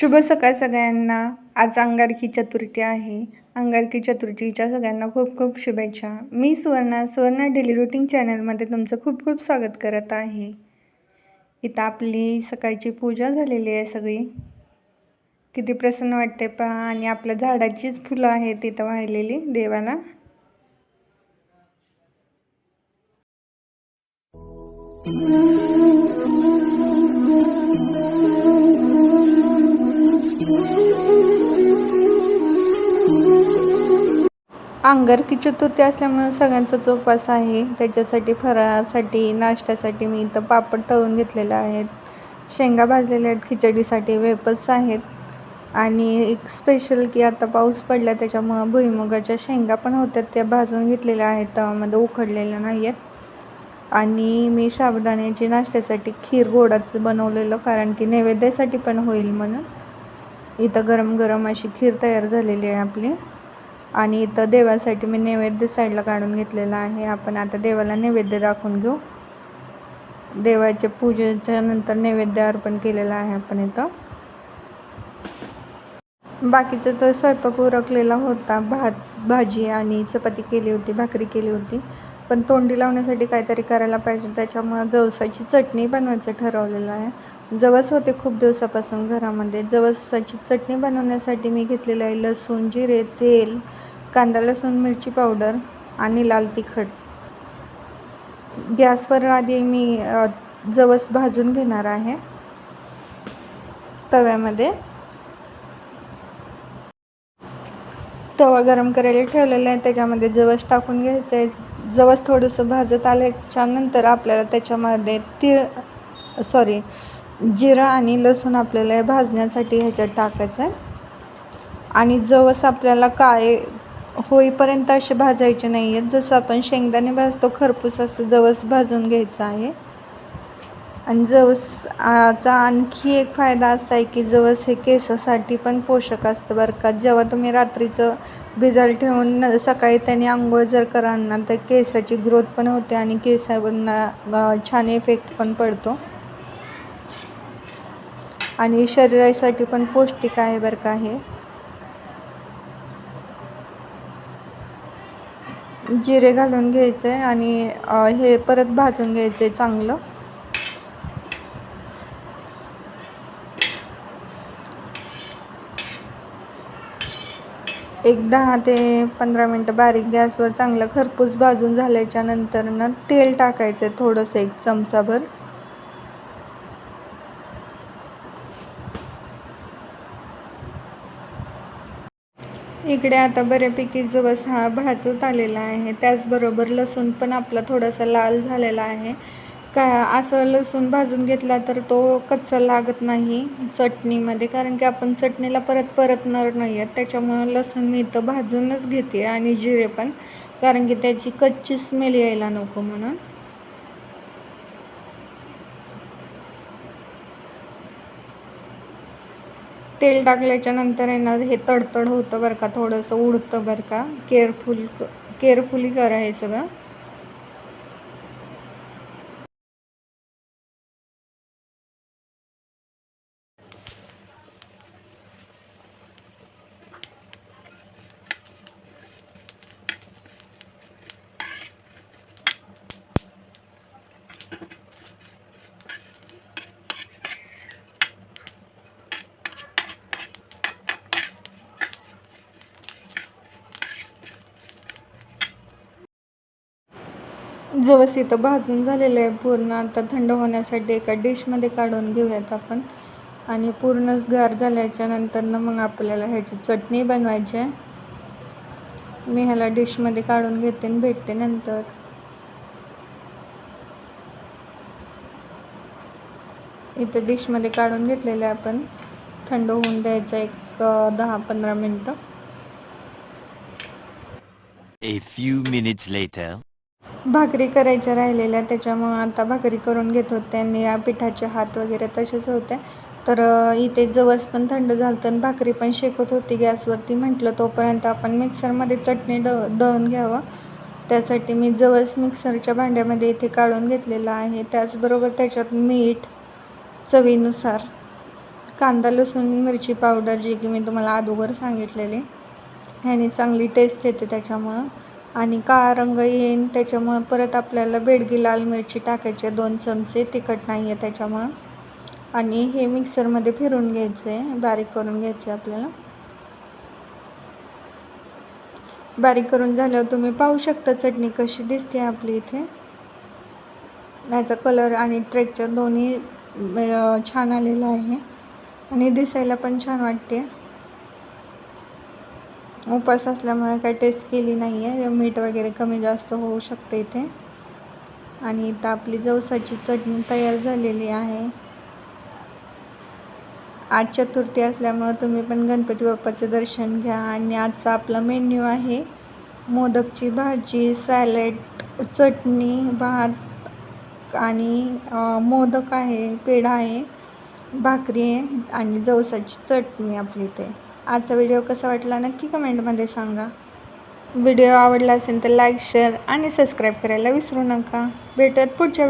शुभ सकाळ सगळ्यांना. आज अंगारकी चतुर्थी आहे. अंगारकी चतुर्थीच्या सगळ्यांना खूप खूप शुभेच्छा. मी सुवर्णा सुवर्णा डेली रुटीन चॅनलमध्ये तुमचं खूप खूप स्वागत करत आहे. इथं आपली सकाळची पूजा झालेली आहे सगळी. किती प्रसन्न वाटते पहा. आणि आपल्या झाडाचीच फुलं आहेत इथं वाहिलेली देवाला. अंगारकी चतुर्थी असल्यामुळे सगळ्यांचाच उपवास आहे. त्याच्यासाठी फराळासाठी नाश्त्यासाठी मी इथं पापड तळून घेतलेलं आहेत. शेंगा भाजलेल्या आहेत खिचडीसाठी वेपर्स आहेत. आणि एक स्पेशल की आता पाऊस पडला त्याच्यामुळं भुईमुगाच्या शेंगा पण होत्या त्या भाजून घेतलेल्या आहेत. तवामध्ये उखडलेल्या नाही आहेत आणि मी साबुदाण्याची नाश्त्यासाठी खीर गोडाचं बनवलेलं कारण की नैवेद्यासाठी पण होईल म्हणून. इथं गरम गरम अशी खीर तयार झालेली आहे आपली. आणि इथं देवासाठी मी नैवेद्य साईडला काढून घेतलेला आहे. आपण आता देवाला नैवेद्य दाखवून घेऊ. देवाच्या पूजेच्या नंतर नैवेद्य अर्पण केलेला आहे आपण इथं. बाकीचं तर स्वयंपाक उरकलेला होता. भात भाजी आणि चपाती केली होती भाकरी केली होती. पण तोंडी लावण्यासाठी काहीतरी करायला पाहिजे. त्याच्यामुळं जवसाची चटणी बनवायचं ठरवलेलं आहे. जवस होते खूप दिवसापासून घरामध्ये. जवसाची चटणी बनवण्यासाठी मी घेतलेलं आहे लसूण जिरे तेल कांदा लसूण मिरची पावडर आणि लाल तिखट. गॅसवर आधी मी जवस भाजून घेणार आहे. तव्यामध्ये. तवा गरम करायला ठेवलेला आहे. त्याच्यामध्ये जवस टाकून घ्यायचं आहे. जवस थोडंसं भाजत आल्याच्यानंतर आपल्याला त्याच्यामध्ये तीळ सॉरी जिरा आणि लसूण आपल्याला भाजण्यासाठी ह्याच्यात टाकायचं आहे आणि जवस आपल्याला काळे होईपर्यंत असे भाजायचे नाही आहेत जसं आपण शेंगदाणे भाजतो खरपूस असं जवस भाजून घ्यायचं आहे. आणि जवसचा आणखी एक फायदा असा आहे की जवस हे केसासाठी पण पोषक असतं बरं का. जेव्हा तुम्ही रात्रीचं भिजायला ठेवून सकाळी त्याने आंघोळ जर कराल ना तर केसाची ग्रोथ पण होते आणि केसावरना छान इफेक्ट पण पडतो. आणि शरीरासाठी पण पौष्टिक आहे बरं का हे. जिरे घालून घ्यायचं आहे आणि हे परत भाजून घ्यायचं आहे चांगलं. एक दहा ते पंधरा मिनटं बारीक गॅसवर चांगलं खरपूस भाजून झाल्याच्यानंतर ना तेल टाकायचं आहे थोडंसं एक चमचाभर. इकडे आता बऱ्यापैकी जवस हा भाजत आलेला आहे. त्याचबरोबर लसूण पण आपला थोडासा लाल झालेला आहे. का असं लसूण भाजून घेतला तर तो कच्चा लागत नाही चटणीमध्ये कारण की आपण चटणीला परत परतणार नाही आहेत त्याच्यामुळं लसूण मी इथं भाजूनच घेते आणि जिरे पण कारण की त्याची कच्ची स्मेल यायला नको म्हणून. तेल टाकल्याच्या नंतर येणार हे तडतड होतं बरं का थोडंसं उडतं बरं का. केअरफुल केअरफुली करा हे सगळं. जवस इथं भाजून झालेलं आहे पूर्ण. आता थंड होण्यासाठी एका डिशमध्ये काढून घेऊयात आपण. आणि पूर्णच गार झाल्याच्या नंतरनं मग आपल्याला ह्याची चटणी बनवायची आहे. मी ह्याला डिशमध्ये काढून घेते आणि भेटते नंतर. इथं डिशमध्ये काढून घेतलेलं आहे आपण. थंड होऊन द्यायचं एक दहा पंधरा मिनटं. A few minutes later. भाकरी करायच्या राहिलेल्या त्याच्यामुळं आता भाकरी करून घेत होते आणि या पिठाचे हात वगैरे तसेच होते. तर इथे जवस पण थंड झालं तर भाकरी पण शेकत होती गॅसवरती. म्हटलं तोपर्यंत आपण मिक्सरमध्ये चटणी द दळून घ्यावं. त्यासाठी मी जवस मिक्सरच्या भांड्यामध्ये इथे काढून घेतलेला आहे. त्याचबरोबर त्याच्यात मीठ चवीनुसार कांदा लसूण मिरची पावडर जी की मी तुम्हाला अगोदर सांगितलेली. ह्याने चांगली टेस्ट येते त्याच्यामुळं. आणि काळा रंग येईन त्याच्यामुळं परत आपल्याला बेडगी लाल मिरची टाकायची आहे. दोन चमचे तिखट नाही आहे त्याच्यामुळं. आणि हे मिक्सरमध्ये फिरून घ्यायचं आहे बारीक करून घ्यायचं आहे आपल्याला. बारीक करून झाल्यावर तुम्ही पाहू शकता चटणी कशी दिसते आपली इथे. याचा कलर आणि ट्रेक्चर दोन्ही छान आलेलं आहे. आणि दिसायला पण छान वाटते. उपास असल्यामुळे काही टेस्ट केली नाही आहे मीठ वगैरे कमी जास्त होऊ शकते इथे. आणि इथं आपली जवसाची चटणी तयार झालेली आहे. आज चतुर्थी असल्यामुळं तुम्ही पण गणपती बाप्पाचं दर्शन घ्या. आणि आजचा आपला मेन्यू आहे मोदकची भाजी सॅलेड चटणी भात आणि मोदक आहे पेढा आहे भाकरी आहे आणि जवसाची चटणी आपली इथे. आजचा व्हिडिओ कसा वाटला नक्की कमेंटमध्ये सांगा. व्हिडिओ आवडला असेल तर लाईक शेअर आणि सबस्क्राईब करायला विसरू नका. भेटत पुढच्या